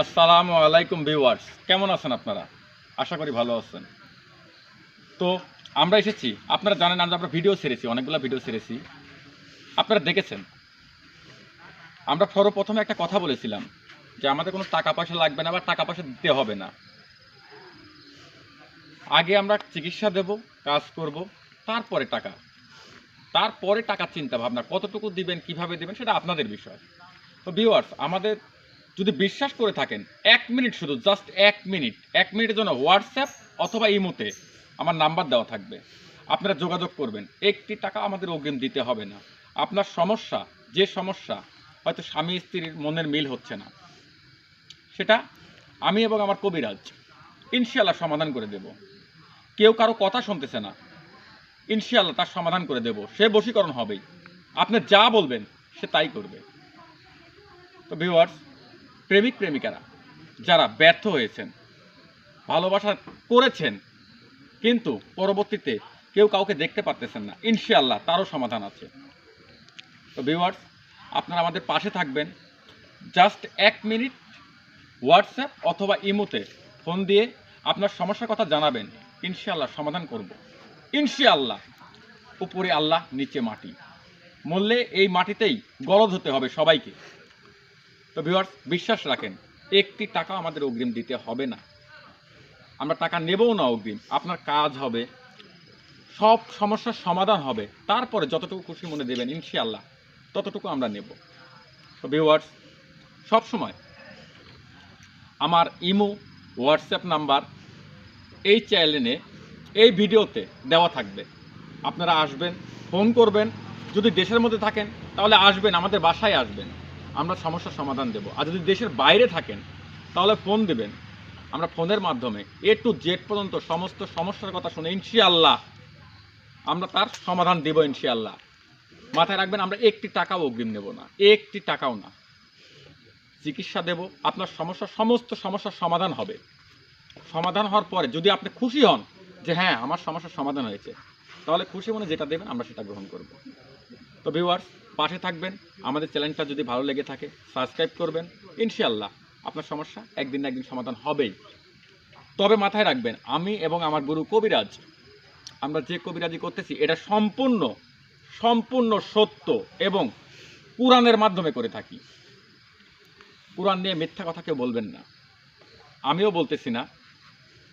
আসসালামু আলাইকুম ভিউয়ার্স। কেমন আছেন আপনারা? আশা করি ভালো আছেন। তো আমরা এসেছি। আপনারা জানেন, আমরা আমরা ভিডিও ছেড়েছি, অনেকগুলো ভিডিও ছেড়েছি। আপনারা দেখেছেন? আমরা সর্বপ্রথমে একটা কথা বলেছিলাম যে আমাদের কোনো টাকা পয়সা লাগবে না বা টাকা পয়সা দিতে হবে না। আগে আমরা চিকিৎসা দেব, কাজ করব, তারপরে টাকা। তারপরে টাকার চিন্তা ভাবনা কতটুকু দিবেন, কীভাবে দিবেন, সেটা আপনাদের বিষয়। তো ভিউয়ার্স, আমাদের যদি বিশ্বাস করে থাকেন, এক মিনিট শুধু জাস্ট এক মিনিট। এক মিনিটের জন্য হোয়াটসঅ্যাপ অথবা ইমোতে আমার নাম্বার দেওয়া থাকবে। আপনারা যোগাযোগ করবেন। একটি টাকা আমাদের অগ্রিম দিতে হবে না। আপনার সমস্যা, যে সমস্যা, হয়তো স্বামী স্ত্রীর মনের মিল হচ্ছে না। সেটা আমি এবং আমার কবিরাজ ইনশাল্লাহ সমাধান করে দেব। কেউ কারও কথা শুনতেছে না। ইনশাল্লাহ তার সমাধান করে দেব। সে বশীকরণ হবেই। আপনি যা বলবেন, সে তাই করবে। তো ভিউয়ার্স প্রেমিক প্রেমিকারা যারা ব্যর্থ হয়েছেন, ভালোবাসা করেছেন, কিন্তু পরবর্তীতে কেউ কাউকে দেখতে পারতেছেন না। ইনশাআল্লাহ তারও সমাধান আছে। তো ভিউয়ার্স আপনারা আমাদের পাশে থাকবেন। জাস্ট এক মিনিট হোয়াটসঅ্যাপ অথবা ইমোতে ফোন দিয়ে আপনার সমস্যার কথা জানাবেন। ইনশাআল্লাহ সমাধান করব। ইনশাআল্লাহ উপরে আল্লাহ, নিচে মাটি। মরলে এই মাটিতেই গলদ হতে হবে সবাইকে। তো ভিউয়ার্স বিশ্বাস রাখেন, একটি টাকা আমাদের অগ্রিম দিতে হবে না। আমরা টাকা নেবও না অগ্রিম, আপনার কাজ হবে, সব সমস্যার সমাধান হবে, তারপরে যতটুকু খুশি মনে দেবেন, ইনশাআল্লাহ, ততটুকু আমরা নেব। তো সব সময় আমার ইমো, হোয়াটসঅ্যাপ নাম্বার এই চ্যানেলে, এই ভিডিওতে দেওয়া থাকবে। আপনারা আসবেন, ফোন করবেন, যদি দেশের মধ্যে থাকেন, তাহলে আসবেন, আমাদের বাসায় আসবেন। আমরা সমস্যার সমাধান দেব। আর যদি দেশের বাইরে থাকেন, তাহলে ফোন দেবেন। আমরা ফোনের মাধ্যমে এ টু জেড পর্যন্ত সমস্ত সমস্যার কথা শুনে ইনশাআল্লাহ আমরা তার সমাধান দেব ইনশাআল্লাহ। মাথায় রাখবেন, আমরা একটি টাকাও অগ্রিম নেব না। একটি টাকাও না। চিকিৎসা দেব। আপনার সমস্যা, সমস্ত সমস্যার সমাধান হবে। সমাধান হওয়ার পরে যদি আপনি খুশি হন যে হ্যাঁ আমার সমস্যার সমাধান হয়েছে, তাহলে খুশি মনে যেটা দেবেন, আমরা সেটা গ্রহণ করব। তো ভিউয়ার্স পাশে থাকবেন। আমাদের চ্যানেলটা যদি ভালো লেগে থাকে, সাবস্ক্রাইব করবেন। ইনশাআল্লাহ আপনার সমস্যা একদিন না একদিন সমাধান হবেই। তবে মাথায় রাখবেন, আমি এবং আমার গুরু কবিরাজ, আমরা যে কবিরাজি করতেছি, এটা সম্পূর্ণ সম্পূর্ণ সত্য এবং কোরআনের মাধ্যমে করে থাকি। কোরআন নিয়ে মিথ্যা কথা কেউ বলবেন না। আমিও বলতেছি না।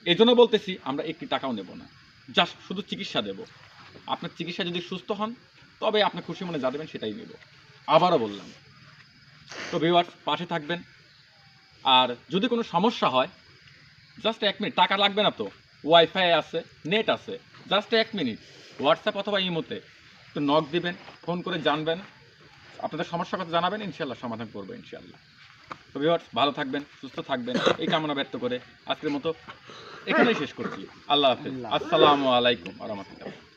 এজন্য বলতেছি, আমরা একটি টাকাও নেব না। জাস্ট শুধু চিকিৎসা দেব। আপনার চিকিৎসা যদি সুস্থ হন তবে আপনি খুশি মনে যা দেবেন সেটাই নেব। আবারও বললাম। তো ভিউয়ার্স পাশে থাকবেন। আর যদি কোনো সমস্যা হয় জাস্ট এক মিনিট টাকা লাগবে না তো? ওয়াইফাই আছে নেট আছে জাস্ট এক মিনিট হোয়াটসঅ্যাপ অথবা ইমোতে তো নক দিবেন ফোন করে জানবেন। আপনাদের সমস্যার কথা জানাবেন ইনশাল্লাহ সমাধান করব ইনশাল্লাহ তো ভিউয়ার্স ভালো থাকবেন সুস্থ থাকবেন এই কামনা ব্যক্ত করে আজকের মতো এখানেই শেষ করছি। আল্লাহ হাফেজ। আসসালামু আলাইকুম আ রহমতুল্লাহ।